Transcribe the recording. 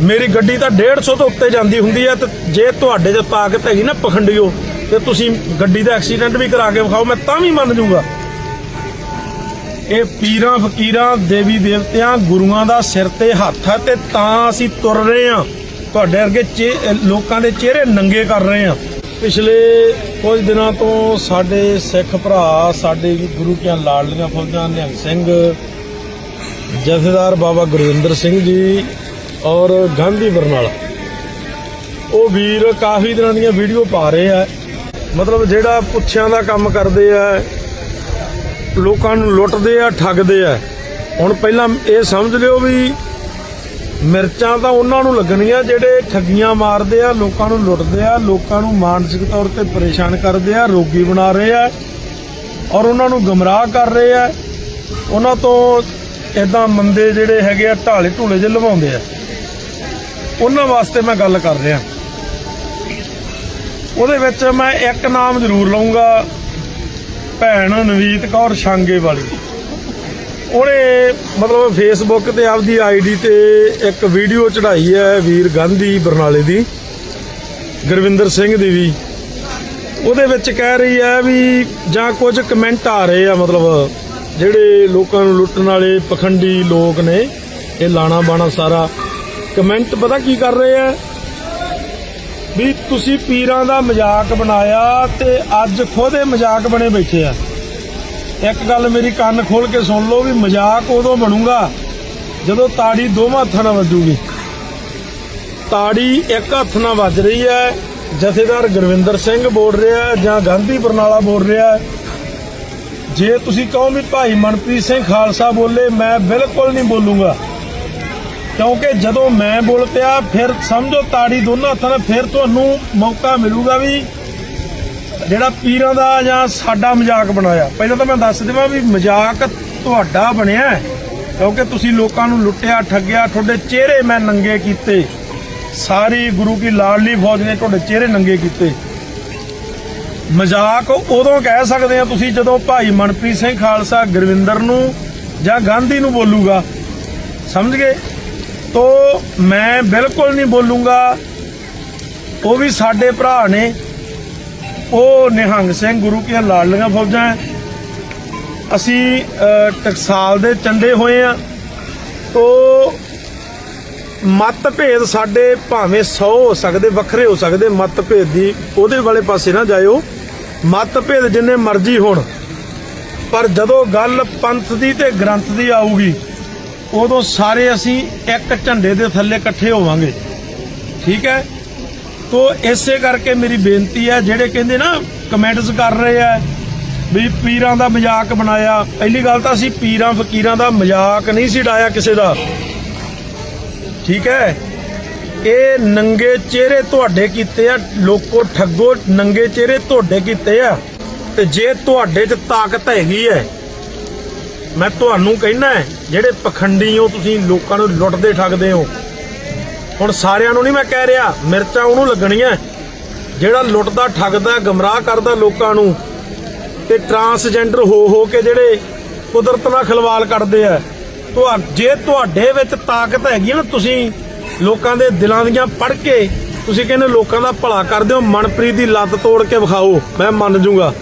ਮੇਰੀ ਗੱਡੀ ਤਾਂ 150 ਤੋਂ ਉੱਤੇ ਜਾਂਦੀ ਹੁੰਦੀ ਹੈ ਤੇ ਜੇ ਤੁਹਾਡੇ 'ਚ ਤਾਕਤ ਹੈਗੀ ਨਾ ਪਖੰਡੀਓ, ਤੇ ਤੁਸੀਂ ਗੱਡੀ ਦਾ ਐਕਸੀਡੈਂਟ ਵੀ ਕਰਾ ਕੇ ਵਿਖਾਓ, ਮੈਂ ਤਾਂ ਵੀ ਮੰਨ ਜਾਊਂਗਾ ਇਹ ਪੀਰਾਂ ਫਕੀਰਾਂ, ਦੇਵੀ ਦੇਵਤਿਆਂ, ਗੁਰੂਆਂ ਦਾ ਸਿਰ ਤੇ ਹੱਥ ਹੈ ਤੇ ਤਾਂ ਅਸੀਂ ਤੁਰ ਰਹੇ ਹਾਂ। ਤੁਹਾਡੇ ਵਰਗੇ ਚੇ- ਲੋਕਾਂ ਦੇ ਚਿਹਰੇ ਨੰਗੇ ਕਰ ਰਹੇ ਹਾਂ। ਪਿਛਲੇ ਕੁਝ ਦਿਨਾਂ ਤੋਂ ਸਾਡੇ ਸਿੱਖ ਭਰਾ, ਸਾਡੇ ਗੁਰੂ ਕੀਆਂ ਲਾਡਲੀਆਂ ਫੌਜਾਂ, ਨਿਹੰਗ ਸਿੰਘ, ਜਥੇਦਾਰ ਬਾਬਾ ਗੁਰਵਿੰਦਰ ਸਿੰਘ ਜੀ ਔਰ ਗਾਂਧੀ ਬਰਨਾਲਾ। ਉਹ ਵੀਰ ਕਾਫੀ ਦਿਨਾਂ ਦੀਆਂ ਵੀਡੀਓ ਪਾ ਰਹੇ ਆ। ਮਤਲਬ ਜਿਹੜਾ ਪੁੱਛਿਆਂ ਦਾ ਕੰਮ ਕਰਦੇ ਆ, ਲੋਕਾਂ ਨੂੰ ਲੁੱਟਦੇ ਆ, ਠੱਗਦੇ ਆ। ਹੁਣ ਪਹਿਲਾਂ ਇਹ ਸਮਝ ਲਿਓ ਵੀ ਮਿਰਚਾਂ ਤਾਂ ਉਹਨਾਂ ਨੂੰ ਲੱਗਣੀਆਂ ਜਿਹੜੇ ਠੱਗੀਆਂ ਮਾਰਦੇ ਆ, ਲੋਕਾਂ ਨੂੰ ਲੁੱਟਦੇ ਆ, ਲੋਕਾਂ ਨੂੰ ਮਾਨਸਿਕ ਤੌਰ ਤੇ ਪਰੇਸ਼ਾਨ ਕਰਦੇ ਆ, ਰੋਗੀ ਬਣਾ ਰਹੇ ਆ ਔਰ ਉਹਨਾਂ ਨੂੰ ਗਮਰਾਹ ਕਰ ਰਹੇ ਆ। ਉਹਨਾਂ ਤੋਂ ਇਦਾਂ ਮੰਦੇ ਜਿਹੜੇ ਹੈਗੇ ਆ ਢਾਲੇ ਢੂਲੇ ਜਿਹੇ ਲਵਾਉਂਦੇ ਆ। ਉਹਨਾਂ ਵਾਸਤੇ ਮੈਂ ਗੱਲ ਕਰ ਰਿਹਾ। ਉਹਦੇ ਵਿੱਚ ਮੈਂ ਇੱਕ ਨਾਮ ਜ਼ਰੂਰ ਲਵਾਂਗਾ ਭੈਣ ਨਵੀਤ ਕੌਰ ਸ਼ਾਂਗੇ ਵਾਲੀ ਉਹਨੇ ਮਤਲਬ ਫੇਸਬੁੱਕ ਤੇ ਆਪਦੀ ਆਈਡੀ ਤੇ ਇੱਕ ਵੀਡੀਓ ਚੜਾਈ ਹੈ ਵੀਰ ਗਾਂਧੀ ਬਰਨਾਲੇ ਦੀ, ਗੁਰਵਿੰਦਰ ਸਿੰਘ ਦੀ ਵੀ। ਉਹਦੇ ਵਿੱਚ ਕਹਿ ਰਹੀ ਹੈ ਵੀ ਜਾਂ ਕੁਝ ਕਮੈਂਟ ਆ ਰਹੇ ਆ, ਮਤਲਬ ਜਿਹੜੇ ਲੋਕਾਂ ਨੂੰ ਲੁੱਟਣ ਵਾਲੇ ਪਖੰਡੀ ਲੋਕ ਨੇ, ਇਹ ਲਾਣਾ ਬਾਣਾ ਸਾਰਾ। ਕਮੈਂਟ ਪਤਾ ਕੀ ਕਰ ਰਹੇ ਆ? ਵੀ ਤੁਸੀਂ ਪੀਰਾਂ ਦਾ ਮਜ਼ਾਕ ਬਣਾਇਆ ਤੇ ਅੱਜ ਖੁਦ ਇਹ ਮਜ਼ਾਕ ਬਣੇ ਬੈਠੇ ਆ। ਇੱਕ ਗੱਲ ਮੇਰੀ ਕੰਨ ਖੋਲ ਕੇ ਸੁਣ ਲਓ ਵੀ ਮਜ਼ਾਕ ਉਦੋਂ ਬਣੂਗਾ ਜਦੋਂ ਤਾੜੀ ਦੋਵਾਂ ਹੱਥਾਂ ਨਾਲ ਵੱਜੂਗੀ। ਤਾੜੀ ਇੱਕ ਹੱਥ ਨਾਲ ਵੱਜ ਰਹੀ ਹੈ, ਜਥੇਦਾਰ ਗੁਰਵਿੰਦਰ ਸਿੰਘ ਬੋਲ ਰਿਹਾ ਜਾਂ ਗਾਂਧੀ ਬਰਨਾਲਾ ਬੋਲ ਰਿਹਾ ਜੇ ਤੁਸੀਂ ਕਹੋ ਵੀ ਭਾਈ ਮਨਪ੍ਰੀਤ ਸਿੰਘ ਖਾਲਸਾ ਬੋਲੇ, ਮੈਂ ਬਿਲਕੁਲ ਨਹੀਂ ਬੋਲੂੰਗਾ। ਕਿਉਂਕਿ ਜਦੋਂ ਮੈਂ ਬੋਲ ਪਿਆ, ਫਿਰ ਸਮਝੋ ਤਾੜੀ ਦੋਨਾਂ ਹੱਥਾਂ ਨਾਲ ਫਿਰ ਤੁਹਾਨੂੰ ਮੌਕਾ ਮਿਲੂਗਾ ਵੀ ਜਿਹੜਾ ਪੀਰਾਂ ਦਾ ਜਾਂ ਸਾਡਾ ਮਜ਼ਾਕ ਬਣਾਇਆ। ਪਹਿਲਾਂ ਤਾਂ ਮੈਂ ਦੱਸ ਦੇਵਾਂ ਵੀ ਮਜ਼ਾਕ ਤੁਹਾਡਾ ਬਣਿਆ ਕਿਉਂਕਿ ਤੁਸੀਂ ਲੋਕਾਂ ਨੂੰ ਲੁੱਟਿਆ, ਠੱਗਿਆ, ਤੁਹਾਡੇ ਚਿਹਰੇ ਮੈਂ ਨੰਗੇ ਕੀਤੇ। ਸਾਰੀ ਗੁਰੂ ਕੀ ਲਾਡਲੀ ਫੌਜ ਨੇ ਤੁਹਾਡੇ ਚਿਹਰੇ ਨੰਗੇ ਕੀਤੇ। ਮਜ਼ਾਕ ਉਦੋਂ ਕਹਿ ਸਕਦੇ ਆ ਤੁਸੀਂ ਜਦੋਂ ਭਾਈ ਮਨਪ੍ਰੀਤ ਸਿੰਘ ਖਾਲਸਾ ਗੁਰਵਿੰਦਰ ਨੂੰ ਜਾਂ ਗਾਂਧੀ ਨੂੰ ਬੋਲੂਗਾ। ਸਮਝ ਗਏ? ਤੋ ਮੈਂ ਬਿਲਕੁਲ ਨਹੀਂ ਬੋਲੂੰਗਾ। ਉਹ ਵੀ ਸਾਡੇ ਭਰਾ ਨੇ। ਉਹ ਨਿਹੰਗ ਸਿੰਘ ਗੁਰੂ ਕੀ ਲਾਡਲੀਆਂ ਫੌਜਾਂ ਹੈ। ਅਸੀਂ ਟਕਸਾਲ ਦੇ ਚੰਡੇ ਹੋਏ ਆ ਤੋ ਮਤਭੇਦ ਸਾਡੇ ਭਾਵੇਂ 100 ਹੋ ਸਕਦੇ, ਵੱਖਰੇ ਹੋ ਸਕਦੇ, ਮਤਭੇਦ ਦੀ ਉਹਦੇ ਵਾਲੇ ਪਾਸੇ ਨਾ ਜਾਇਓ। ਮਤਭੇਦ ਜਿੰਨੇ ਮਰਜ਼ੀ ਹੋਣ, ਪਰ ਜਦੋਂ ਗੱਲ ਪੰਥ ਦੀ ਤੇ ਗ੍ਰੰਥ ਦੀ ਆਊਗੀ ਉਦੋਂ ਸਾਰੇ ਅਸੀਂ ਇੱਕ ਝੰਡੇ ਦੇ ਥੱਲੇ ਇਕੱਠੇ ਹੋਵਾਂਗੇ। ਠੀਕ ਹੈ? ਤੋ ਇਸੇ ਕਰਕੇ ਮੇਰੀ ਬੇਨਤੀ ਹੈ, ਜਿਹੜੇ ਕਹਿੰਦੇ ਨਾ ਕਮੈਂਟਸ ਕਰ ਰਹੇ ਆ ਵੀ ਪੀਰਾਂ ਦਾ ਮਜ਼ਾਕ ਬਣਾਇਆ। ਪਹਿਲੀ ਗੱਲ ਤਾਂ ਅਸੀਂ ਪੀਰਾਂ, ਫਕੀਰਾਂ ਦਾ ਮਜ਼ਾਕ ਨਹੀਂ ਸੀ ਡਾਇਆ ਕਿਸੇ ਦਾ। ਠੀਕ ਹੈ? ਇਹ ਨੰਗੇ ਚਿਹਰੇ ਤੁਹਾਡੇ ਕੀਤੇ ਆ, ਲੋਕੋ ਠੱਗੋ ਨੰਗੇ ਚਿਹਰੇ ਤੁਹਾਡੇ ਕੀਤੇ ਆ। ਤੇ ਜੇ ਤੁਹਾਡੇ 'ਚ ਤਾਕਤ ਹੈਗੀ ਹੈ ਮੈਂ ਤੁਹਾਨੂੰ ਕਹਿਣਾ ਹੈ, ਜਿਹੜੇ ਪਖੰਡੀ ਹੋ ਤੁਸੀਂ ਲੋਕਾਂ ਨੂੰ ਲੁੱਟਦੇ ਠੱਗਦੇ ਹੋ। ਹੁਣ ਸਾਰਿਆਂ ਨੂੰ ਨਹੀਂ ਮੈਂ ਕਹਿ ਰਿਹਾ ਮਿਰਚਾਂ ਉਹਨੂੰ ਲੱਗਣੀਆਂ ਜਿਹੜਾ ਲੁੱਟਦਾ ਠੱਗਦਾ ਗਮਰਾਹ ਕਰਦਾ ਲੋਕਾਂ ਨੂੰ ਤੇ ਟਰਾਂਸਜੈਂਡਰ ਹੋ ਹੋ ਕੇ ਜਿਹੜੇ ਕੁਦਰਤ ਨਾਲ ਖਿਲਵਾੜ ਕਰਦੇ ਆ। ਤੁਹਾ ਜੇ ਤੁਹਾਡੇ ਵਿੱਚ ਤਾਕਤ ਹੈਗੀ ਨਾ ਤੁਸੀਂ ਲੋਕਾਂ ਦੇ ਦਿਲਾਂ ਦੀਆਂ ਪੜ ਕੇ ਤੁਸੀਂ ਕਹਿੰਦੇ ਲੋਕਾਂ ਦਾ ਭਲਾ ਕਰਦੇ ਹੋ ਮਨਪ੍ਰੀਤ ਦੀ ਲੱਤ ਤੋੜ ਕੇ ਵਿਖਾਓ ਮੈਂ ਮੰਨ ਜੂਗਾ।